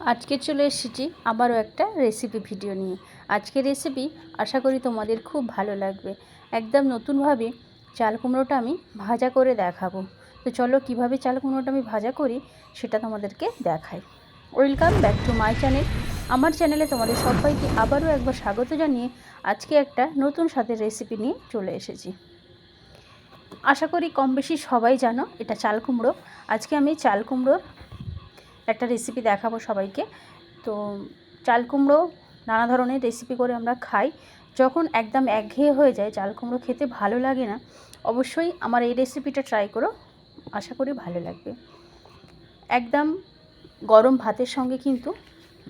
আজকে চলে এসেছি আবারও একটা রেসিপি ভিডিও নিয়ে। আজকের রেসিপি আশা করি তোমাদের খুব ভালো লাগবে। একদম নতুনভাবে চাল কুমড়োটা আমি ভাজা করে দেখাবো। তো চলো কীভাবে চাল কুমড়োটা আমি ভাজা করি সেটা তোমাদেরকে দেখাই। Welcome back to my channel আমার চ্যানেলে তোমাদের সবাইকে আবারও একবার স্বাগত জানিয়ে আজকে একটা নতুন স্বাদের রেসিপি নিয়ে চলে এসেছি। আশা করি কম বেশি সবাই জানো এটা চাল কুমড়ো। আজকে আমি চাল কুমড়োর একটা রেসিপি দেখাবো সবাইকে। তো চাল কুমড়ো নানা ধরনের রেসিপি করে আমরা খাই। যখন একদম একঘেয়ে হয়ে যায় চাল কুমড়ো খেতে ভালো লাগে না, অবশ্যই আমার এই রেসিপিটা ট্রাই করো। আশা করি ভালো লাগবে। একদম গরম ভাতের সঙ্গে কিন্তু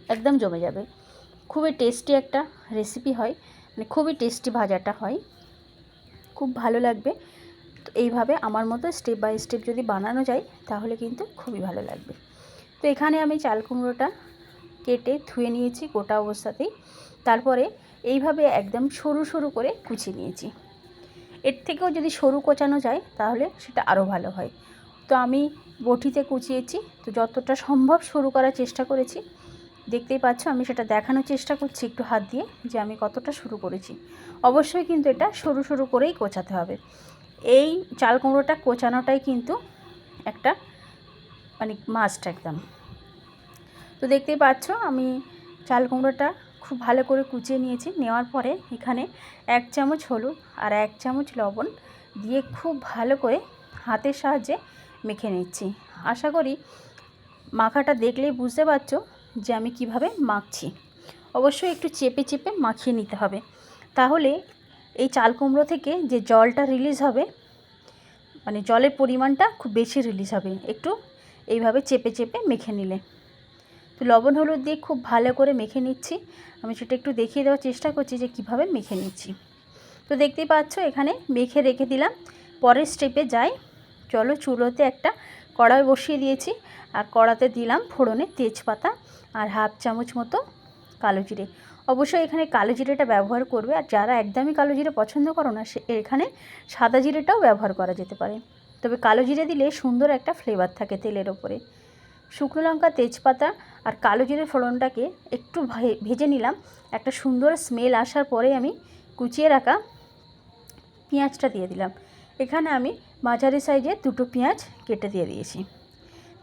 একদম জমে যাবে। খুবই টেস্টি একটা রেসিপি হয়। মানে খুবই টেস্টি ভাজাটা হয়। খুব ভালো লাগবে। তো এইভাবে আমার মতো স্টেপ বাই স্টেপ যদি বানানো যায়, তাহলে কিন্তু খুবই ভালো লাগবে। তো এখানে আমি চাল কুমড়োটা কেটে ধুয়ে নিয়েছি গোটা অবস্থাতেই। তারপরে এইভাবে একদম সরু সরু করে কুচি নিয়েছি। এর থেকেও যদি সরু কোচানো যায়, তাহলে সেটা আরও ভালো হয়। তো আমি বটিতে কুচিয়েছি, তো যতটা সম্ভব সরু করার চেষ্টা করেছি। দেখতেই পাচ্ছ, আমি সেটা দেখানোর চেষ্টা করছি একটু হাত দিয়ে যে আমি কতটা শুরু করেছি। অবশ্যই কিন্তু এটা সরু সরু করেই কোচাতে হবে। এই চাল কুমড়োটা কোচানোটাই কিন্তু একটা মানে মাস্ট একদম। তো দেখতেই পাচ্ছ, আমি চাল কুমড়োটা খুব ভালো করে কুচিয়ে নিয়েছি। নেওয়ার পরে এখানে এক চামচ হলুদ আর এক চামচ লবণ দিয়ে খুব ভালো করে হাতের সাহায্যে মেখে নিচ্ছি। আশা করি মাখাটা দেখলেই বুঝতে পারছ যে আমি কীভাবে মাখছি। অবশ্যই একটু চেপে চেপে মাখিয়ে নিতে হবে। তাহলে এই চাল কুমড়ো থেকে যে জলটা রিলিজ হবে মানে জলের পরিমাণটা খুব বেশি রিলিজ হবে। একটু এইভাবে চেপে চেপে মেখে নিলে। তো লবণ, হলুদ দিয়ে খুব ভালো করে মেখে নিচ্ছি। আমি সেটা একটু দেখিয়ে দেওয়ার চেষ্টা করছি যে কীভাবে মেখে নিচ্ছি। তো দেখতেই পাচ্ছ, এখানে মেখে রেখে দিলাম। পরের স্টেপে যাই। চলো চুলোতে একটা কড়াই বসিয়ে দিয়েছি। আর কড়াতে দিলাম ফোড়নে তেজপাতা আর হাফ চামচ মতো কালো জিরে। অবশ্যই এখানে কালো জিরেটা ব্যবহার করবে। আর যারা একদমই কালো জিরে পছন্দ করো না, সে এখানে সাদা জিরেটাও ব্যবহার করা যেতে পারে। তবে কালো জিরে দিলে সুন্দর একটা ফ্লেভার থাকে তেলের ওপরে। শুকনো লঙ্কা, তেজপাতা আর কালো জিরের ফোড়নটাকে একটু ভেজে নিলাম। একটা সুন্দর স্মেল আসার পরে আমি কুচিয়ে রাখা পেঁয়াজটা দিয়ে দিলাম। এখানে আমি মাঝারি সাইজে দুটো পেঁয়াজ কেটে দিয়ে দিয়েছি।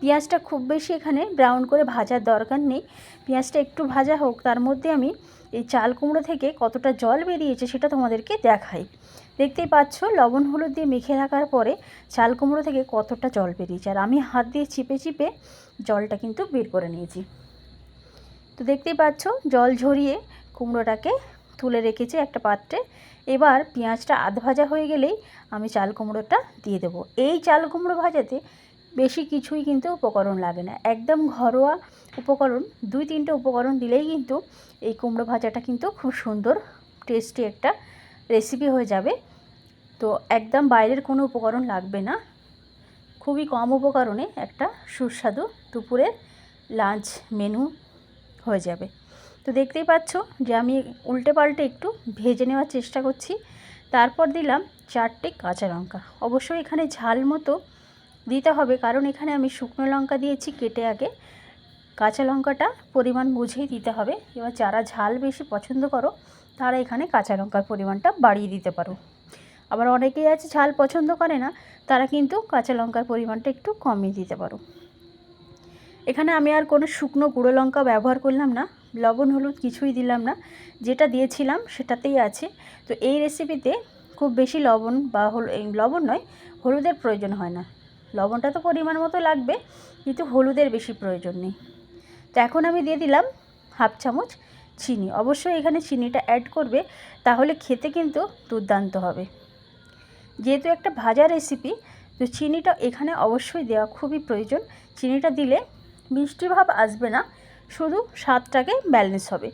পেঁয়াজটা খুব বেশি এখানে ব্রাউন করে ভাজার দরকার নেই। পেঁয়াজটা একটু ভাজা হোক, তার মধ্যে আমি এই চাল কুমড়ো থেকে কতটা জল বেরিয়েছে সেটা তোমাদেরকে দেখাই। দেখতেই পাচ্ছ, লবণ হলুদ দিয়ে মেখে রাখার পরে চাল কুমড়ো থেকে কতটা জল বেরিয়েছে। আর আমি হাত দিয়ে চিপে চিপে জলটা কিন্তু বের করে নিয়েছি। তো দেখতেই পাচ্ছ, জল ঝরিয়ে কুমড়োটাকে তুলে রেখেছি একটা পাত্রে। এবার পেঁয়াজটা আধ ভাজা হয়ে গেলেই আমি চাল কুমড়োটা দিয়ে দেবো। এই চাল কুমড়ো ভাজাতে বেশি কিছুই কিন্তু উপকরণ লাগে না। একদম ঘরোয়া উপকরণ, দুই তিনটে উপকরণ দিলেই কিন্তু এই কুমড়ো ভাজাটা কিন্তু খুব সুন্দর টেস্টি একটা রেসিপি হয়ে যাবে। তো একদম বাইরের কোনো উপকরণ লাগবে না। খুবই কম উপকরণে একটা সুস্বাদু দুপুরের লাঞ্চ মেনু হয়ে যাবে। তো দেখতেই পাচ্ছ যে আমি উল্টে পাল্টে একটু ভেজে নেওয়ার চেষ্টা করছি। তারপর দিলাম চারটে কাঁচা লঙ্কা। অবশ্যই এখানে ঝাল মতো দিতে হবে। কারণ এখানে আমি শুকনো লঙ্কা দিয়েছি কেটে আগে। কাঁচা লঙ্কাটা পরিমাণ বুঝেই দিতে হবে। এবার যারা ঝাল বেশি পছন্দ করো, তারা এখানে কাঁচা লঙ্কার পরিমাণটা বাড়িয়ে দিতে পারো। আবার অনেকেই আছে ঝাল পছন্দ করে না, তারা কিন্তু কাঁচা লঙ্কার পরিমাণটা একটু কমিয়ে দিতে পারো। এখানে আমি আর কোনো শুকনো গুঁড়ো লঙ্কা ব্যবহার করলাম না, লবণ, হলুদ কিছুই দিলাম না। যেটা দিয়েছিলাম সেটাতেই আছে। তো এই রেসিপিতে খুব বেশি লবণ বা হল লবণ নয়, হলুদের প্রয়োজন হয় না। লবণটা তো পরিমাণ মতো লাগবে, কিন্তু হলুদের বেশি প্রয়োজন নেই। তো এখন আমি দিয়ে দিলাম হাফ চামচ চিনি। অবশ্যই এখানে চিনিটা অ্যাড করবে, তাহলে খেতে কিন্তু দুর্দান্ত হবে। যেহেতু একটা ভাজা রেসিপি তো চিনিটা এখানে অবশ্যই দেওয়া খুবই প্রয়োজন। চিনিটা দিলে মিষ্টি ভাব আসবে না, শুধু স্বাদটাকে ব্যালেন্স হবে।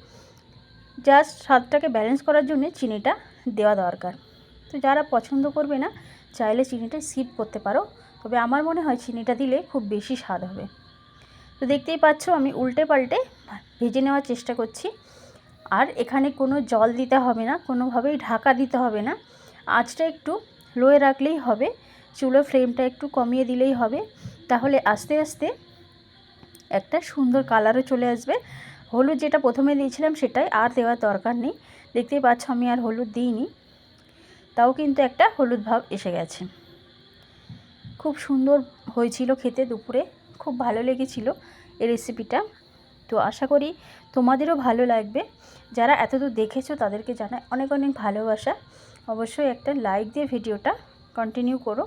জাস্ট স্বাদটাকে ব্যালেন্স করার জন্য চিনিটা দেওয়া দরকার। তো যারা পছন্দ করবে না, চাইলে চিনিটা স্কিপ করতে পারো। তবে আমার মনে হয় চিনিটা দিলে খুব বেশি স্বাদ হবে। তো দেখতেই পাচ্ছ আমি উল্টে পাল্টে ভেজে নেওয়ার চেষ্টা করছি। আর এখানে কোনো জল দিতে হবে না, কোনোভাবেই ঢাকা দিতে হবে না। আঁচটা একটু লোয়ে রাখলেই হবে, চুলো ফ্লেমটা একটু কমিয়ে দিলেই হবে। তাহলে আস্তে আস্তে একটা সুন্দর কালারও চলে আসবে। হলুদ যেটা প্রথমে দিয়েছিলাম সেটাই আর দেওয়ার দরকার নেই। দেখতেই পাচ্ছ আমি আর হলুদ দিইনি। তাও কিন্তু একটা হলুদ ভাব এসে গেছে। খুব সুন্দর হয়েছিল খেতে দুপুরে। খুব ভালো লেগেছিল এই রেসিপিটা তো আশা করি তোমাদেরও ভালো লাগবে। যারা এতদূর দেখেছ তাদেরকে জানায় অনেক অনেক ভালোবাসা। অবশ্যই একটা লাইক দিয়ে ভিডিওটা কন্টিনিউ করো।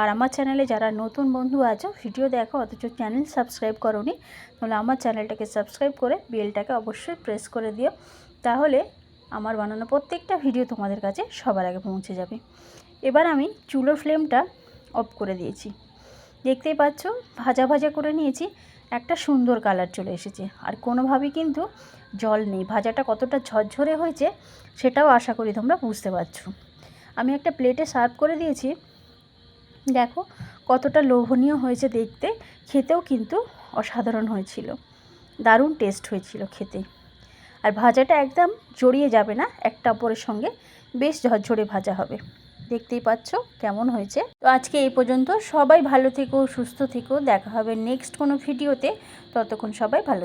আর আমার চ্যানেলে যারা নতুন বন্ধু আছো, ভিডিও দেখো, অথচ চ্যানেল সাবস্ক্রাইব করোনি, তাহলে আমার চ্যানেলটাকে সাবস্ক্রাইব করে বেলটাকে অবশ্যই প্রেস করে দিও। তাহলে আমার বানানো প্রত্যেকটা ভিডিও তোমাদের কাছে সবার আগে পৌঁছে যাবে। এবার আমি চুলোর ফ্লেমটা অফ করে দিয়েছি। দেখতেই পাচ্ছ, ভাজা ভাজা করে নিয়েছি, একটা সুন্দর কালার চলে এসেছে। আর কোনোভাবেই কিন্তু জল নেই। ভাজাটা কতটা ঝরঝরে হয়েছে, সেটাও আশা করি তোমরা বুঝতে পারছ। আমি একটা প্লেটে সার্ভ করে দিয়েছি। দেখো, কতটা লোভনীয় হয়েছে দেখতে, খেতেও কিন্তু অসাধারণ হয়েছিল। দারুণ টেস্ট হয়েছিল খেতে। আর ভাজাটা একদম জড়িয়ে যাবে না, একটা অপরের সঙ্গে, বেশ ঝরঝরে ভাজা হবে। দেখতেই পাচ্ছ কেমন হয়েছে। তো আজকে এই পর্যন্ত সবাই ভালো থেকো, সুস্থ থেকো। দেখা হবে নেক্সট কোনো ভিডিওতে ততক্ষণ সবাই ভালো